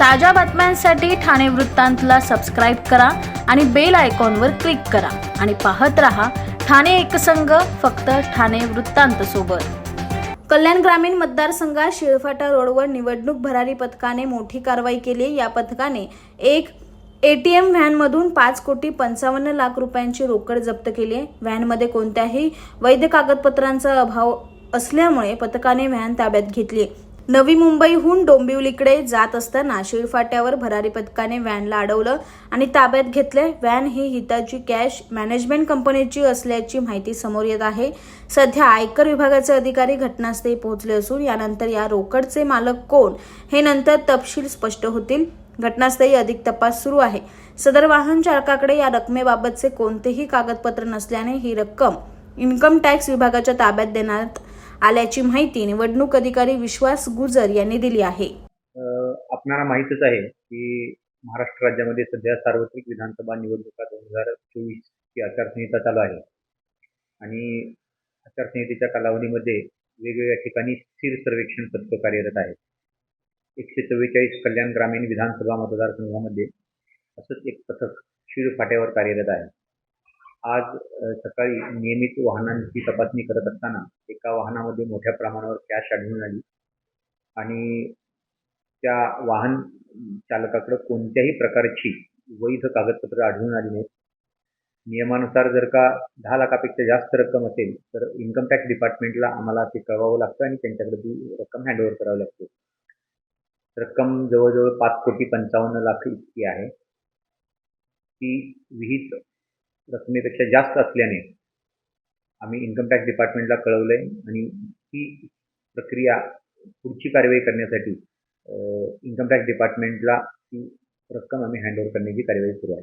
ताज्या बातम्यांसाठी ठाणे वृत्तांतला सबस्क्राईब करा आणि बेल आयकॉनवर क्लिक करा. आणि पाहत रहा ठाणे एकसंघ फक्त ठाणे वृत्तांत सोबत. कल्याण ग्रामीण मतदारसंघात शिळफाटा रोडवर निवडणूक भरारी पथकाने मोठी कारवाई केली. या पथकाने एक एटीएम व्हॅनमधून पाच कोटी पंचावन्न लाख रुपयांची रोकड जप्त केली. आहे व्हॅनमध्ये कोणत्याही वैध कागदपत्रांचा अभाव असल्यामुळे पथकाने व्हॅन ताब्यात घेतली. नवी मुंबईहून डोंबिवलीकडे जात असताना शिळफाट्यावर भरारी पथकाने व्हॅनला अडवलं आणि ताब्यात घेतले व्हॅन ही हिताची कॅश मॅनेजमेंट कंपनीची असल्याची माहिती समोर येत आहे. सध्या आयकर विभागाचे अधिकारी घटनास्थळी पोहोचले असून यानंतर या रोकडचे मालक कोण हे नंतर तपशील स्पष्ट होतील. घटनास्थळी अधिक तपास सुरू आहे. सदर वाहन चालकाकडे या रकमेबाबतचे कोणतेही कागदपत्र नसल्याने ही रक्कम इन्कम टॅक्स विभागाच्या ताब्यात देण्यात आल्याची माहिती निवडणूक अधिकारी विश्वास गुजर यांनी दिली आहे. आपणाला माहीतच आहे की महाराष्ट्र राज्यामध्ये सध्या सार्वत्रिक विधानसभा निवडणुका दोन हजार चोवीसची आचारसंहिता चालू आहे. आणि आचारसंहितेच्या कालावधीमध्ये वेगवेगळ्या ठिकाणी स्थिर सर्वेक्षण पथकं कार्यरत आहेत. एकशे चव्वेचाळीस कल्याण ग्रामीण विधानसभा मतदारसंघामध्ये असंच एक पथक शिर फाट्यावर कार्यरत आहे. आज सकाळी नियमित वाहनांची तपासणी करत असताना एका वाहनामध्ये मोठ्या प्रमाणावर कॅश आढळून आली. आणि त्या वाहन चालकाकडे कोणत्याही प्रकारची वैध कागदपत्र आढळून आली नाहीत. नियमानुसार जर का दहा लाखापेक्षा जास्त रक्कम असेल तर इन्कम टॅक्स डिपार्टमेंटला आम्हाला ते कळवावं लागतं आणि त्यांच्याकडे ती रक्कम हँडओव्हर करावी लागते. रक्कम जवळजवळ पाच कोटी पंचावन्न लाख इतकी आहे. ती विहित रकमेपेक्षा जास्त असल्याने आम्ही इन्कम टॅक्स डिपार्टमेंटला कळवलं आहे आणि ती प्रक्रिया पुढची कारवाई करण्यासाठी इन्कम टॅक्स डिपार्टमेंटला ती रक्कम आम्ही हँडओव्हर करण्याची कार्यवाही सुरू आहे.